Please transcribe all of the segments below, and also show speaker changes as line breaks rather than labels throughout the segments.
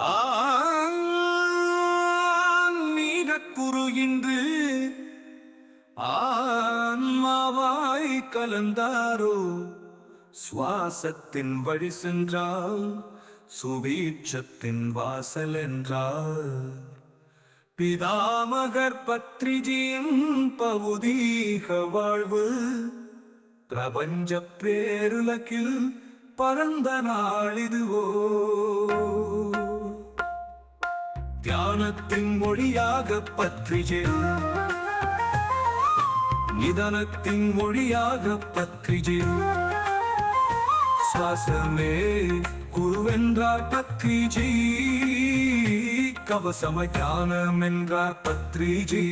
ஆன்மீக இன்று ஆன்மாவாய் கலந்தாரோ? சுவாசத்தின் வழி சென்றால் சுபீட்சத்தின் வாசல் என்றார் பிதாமகர் பத்ரிஜியின் பவுதீக வாழ்வு பிரபஞ்ச பேருலகில் பரந்த நாள் இதுவோ? தியானத்தின் மொழியாக பத்ரிஜே நிதானத்தின் மொழியாக பத்ரிஜே சுவாசமே குருவென்றார் பத்ரிஜி கவசம தியானம் என்றார் பத்ரிஜி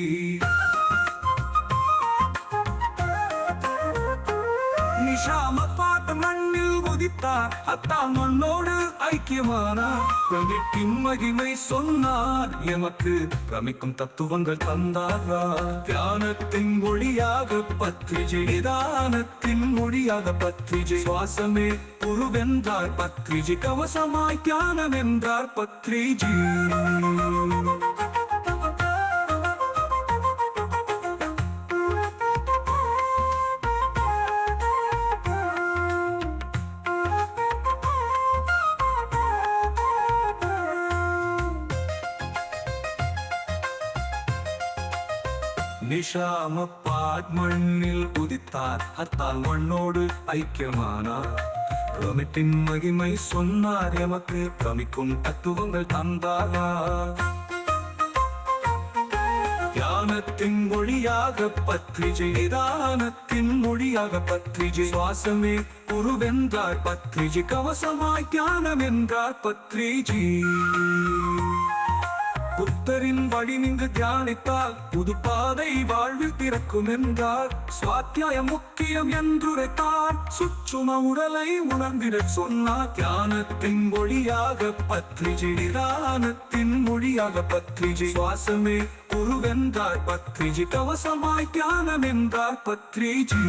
மண்ணில் அத்தான் மண்ணோடு ஐக்கியமானார் பிரமிப்பின் மகிமை சொன்னார். எமக்கு பிரமிக்கும் தத்துவங்கள் தந்தாரா? தியானத்தின் மொழியாக பத்ரிஜை நிதானத்தின் மொழியாக பத்ரிஜை சுவாசமே குருவென்றார் பத்ரிஜி கவசமாய் தியானம் என்றார் பத்ரிஜி நிஷாம பாட் மண்ணில் உதித்தார். அத்தால் மண்ணோடு ஐக்கியமானார். பிரமிட்டின் மகிமை சொன்னார் எமக்கு. பிரமிக்கும் தத்துவங்கள் தந்தாரா தியானத்தின் மொழியாக பத்ரிஜை நிதானத்தின் மொழியாக பத்ரிஜை. சுவாசமே குருவென்றார் பத்ரிஜி கவசமாய் தியானம் என்றார் பத்ரிஜி. புத்தரின் வழி நின்று தியானித்தால் புது பாதை வாழ்வில் பிறக்கும் என்றார் சுவாத்தியாயம் முக்கியம் என்றுரைத்தார். சுற்றும உடலை உணர்ந்திட சொன்னார். தியானத்தின் மொழியாக பத்ரிஜி நிதானத்தின் மொழியாக பத்ரிஜி சுவாசமே குருவென்றார். பத்ரிஜி கவசமாய் தியானம் என்றார் பத்ரிஜி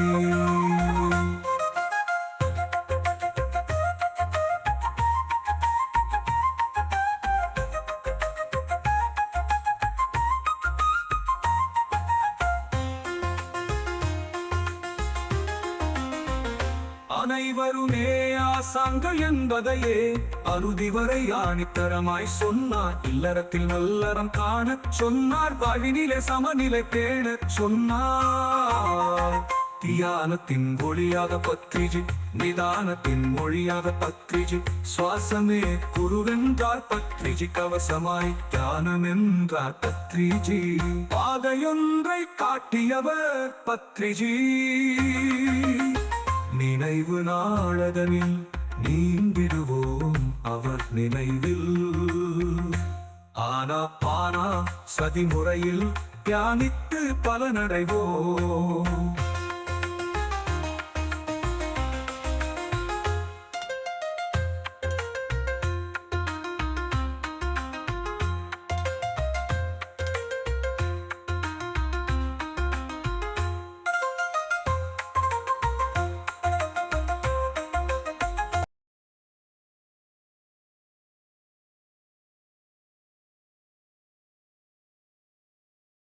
அனைவருமே ஆசாங்கள் என்பதையே அறுதி வரை ஆணித்தரமாய் சொன்னார். இல்லறத்தில் நல்லறம் காண சொன்னார். வழிநிலை சமநிலை பேண சொன்னார். தியானத்தின் ஒளியாக பத்ரிஜி நிதானத்தின் மொழியாக பத்ரிஜி சுவாசமே குருவென்றார் பத்ரிஜி கவசமாய் தியானம் என்றார் பத்ரிஜி பாதையொன்றை காட்டியவர் பத்ரிஜி நினைவு நாளதனில் நீந்திடுவோம் அவர் நினைவில். ஆனா பானா சதிமுறையில் தியானித்து பலனடைவோம்.